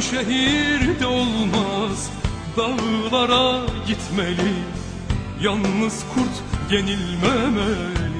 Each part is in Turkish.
Bu şehirde olmaz, dağlara gitmeli. Yalnız kurt yenilmemeli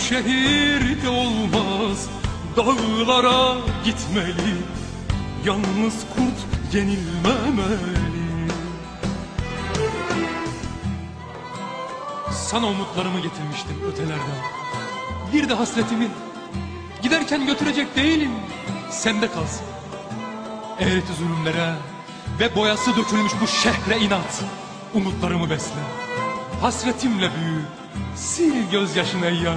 şehirde olmaz. Dağlara gitmeli. Yalnız kurt yenilmemeli. Sana umutlarımı getirmiştim ötelerden. Bir de hasretimi. Giderken götürecek değilim. Sende kalsın. Eğreti zulümlere Ve boyası dökülmüş bu şehre inat. Umutlarımı besle. Hasretimle büyü. Sil gözyaşını yar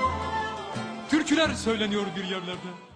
Türküler söyleniyor bir yerlerde.